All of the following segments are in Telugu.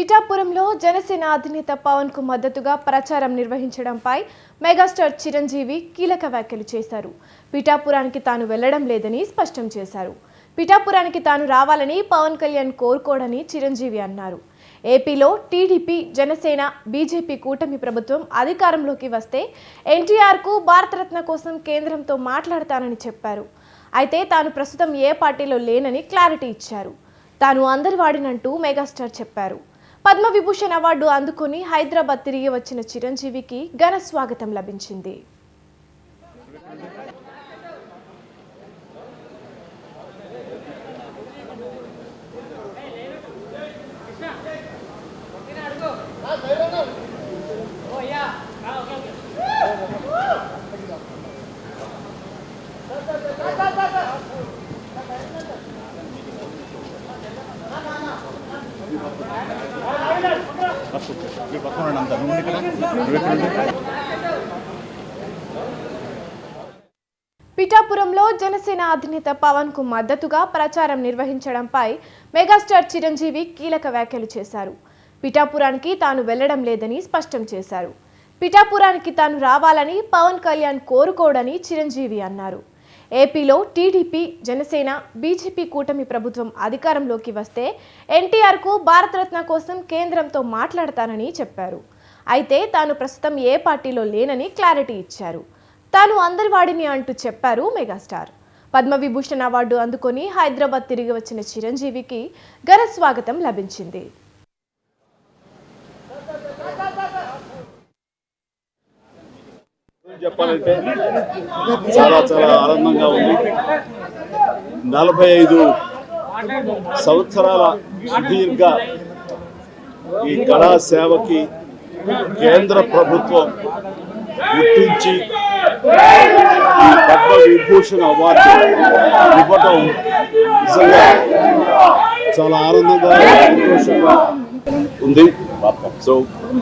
పిఠాపురంలో జనసేన అధినేత పవన్కు మద్దతుగా ప్రచారం నిర్వహించడంపై మెగాస్టార్ చిరంజీవి కీలక వ్యాఖ్యలు చేశారు. పిఠాపురానికి తాను వెళ్ళడం లేదని స్పష్టం చేశారు. పిఠాపురానికి తాను రావాలని పవన్ కళ్యాణ్ కోరుకోడని చిరంజీవి అన్నారు. ఏపీలో టీడీపీ జనసేన బీజేపీ కూటమి ప్రభుత్వం అధికారంలోకి వస్తే ఎన్టీఆర్కు భారతరత్న కోసం కేంద్రంతో మాట్లాడతానని చెప్పారు. అయితే తాను ప్రస్తుతం ఏ పార్టీలో లేనని క్లారిటీ ఇచ్చారు. తాను అందరి వాడినంటూ మెగాస్టార్ చెప్పారు. పద్మవిభూషణ్ అవార్డు అందుకుని హైదరాబాద్ తిరిగి వచ్చిన చిరంజీవికి ఘన స్వాగతం లభించింది. పక్కన అంతా. నువ్వు ఇక్కడ పిఠాపురంలో జనసేన అధినేత పవన్కు మద్దతుగా ప్రచారం నిర్వహించడంపై మెగాస్టార్ చిరంజీవి కీలక వ్యాఖ్యలు చేశారు పిఠాపురానికి తాను వెళ్ళడం లేదని స్పష్టం చేశారు పిఠాపురానికి తాను రావాలని పవన్ కళ్యాణ్ కోరుకోడని చిరంజీవి అన్నారు ఏపీలో టీడీపీ జనసేన బీజేపీ కూటమి ప్రభుత్వం అధికారంలోకి వస్తే ఎన్టీఆర్కు భారతరత్న కోసం కేంద్రంతో మాట్లాడతానని చెప్పారు. అయితే తాను ప్రస్తుతం ఏ పార్టీలో లేనని క్లారిటీ ఇచ్చారు. తాను అందరి వాడిని అంటూ చెప్పారు మెగాస్టార్. పద్మవిభూషణ్ అవార్డు అందుకొని హైదరాబాద్ తిరిగి వచ్చిన చిరంజీవికి ఘన స్వాగతం లభించింది. చెప్పాలంటే చాలా చాలా ఆనందంగా ఉంది. నలభై ఐదు సంవత్సరాల సుదీర్ఘ ఈ కళా సేవకి కేంద్ర ప్రభుత్వం గుర్తించి ఈ పద్మ విభూషణ్ అవార్డు ఇవ్వటం నిజంగా చాలా ఆనందంగా సంతోషంగా ఉంది. సో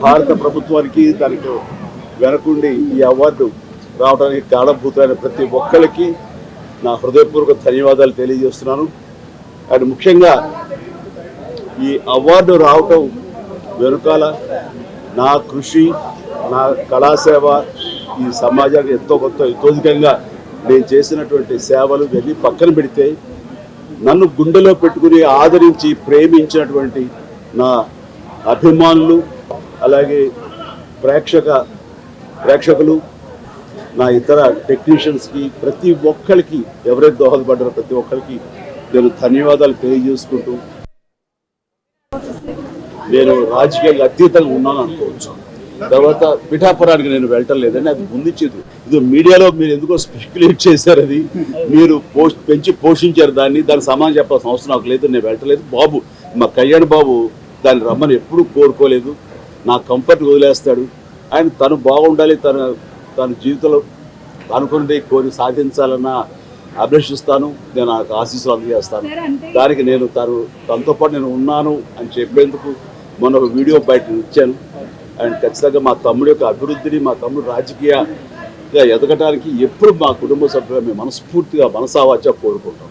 భారత ప్రభుత్వానికి దానికి వెనకుండి ఈ అవార్డు రావడానికి కారణభూతులైన ప్రతి ఒక్కరికి నా హృదయపూర్వక ధన్యవాదాలు తెలియజేస్తున్నాను. అండ్ ముఖ్యంగా ఈ అవార్డు రావటం వెనుకాల నా కృషి నా కళాసేవ ఈ సమాజానికి ఎంతో కొంత ఇతోధికంగా నేను చేసినటువంటి సేవలు ఇవన్నీ పక్కన పెడితే నన్ను గుండెలో పెట్టుకుని ఆదరించి ప్రేమించినటువంటి నా అభిమానులు అలాగే ప్రేక్షక ప్రేక్షకులు నా ఇతర టెక్నీషియన్స్కి ప్రతి ఒక్కరికి ఎవరైతే దోహదపడ్డారో ప్రతి ఒక్కరికి నేను ధన్యవాదాలు తెలియజేసుకుంటూ నేను రాజకీయాలకు అతీతంగా ఉన్నాను అనుకోవచ్చు. తర్వాత పిఠాపురానికి నేను వెళ్ళటం లేదని అది ముందిచ్చేది. ఇది మీడియాలో మీరు ఎందుకో స్పెక్యులేట్ చేశారు అది. మీరు పోస్ట్ పెంచి పోషించారు దాన్ని. దానికి సమానం చెప్పాల్సిన అవసరం నాకు లేదు నేను వెళ్ళటలేదు బాబు మా కళ్యాణ్ బాబు దాన్ని రమ్మని ఎప్పుడు కోరుకోలేదు. నా కంఫర్ట్ వదిలేస్తాడు. ఆయన తను బాగుండాలి తన తన జీవితంలో అనుకున్నది కోరి సాధించాలన్న అభిలషిస్తాను నేను నాకు ఆశీస్సులు అందజేస్తాను. దానికి నేను తను తనతో పాటు నేను ఉన్నాను అని చెప్పేందుకు మొన్న ఒక వీడియో బయట ఇచ్చాను. అండ్ ఖచ్చితంగా మా తమ్ముడి యొక్క అభివృద్ధిని మా తమ్ముడు రాజకీయంగా ఎదగడానికి ఎప్పుడు మా కుటుంబ సభ్యులుగా మేము మనస్ఫూర్తిగా మనసావాచా కోరుకుంటాం.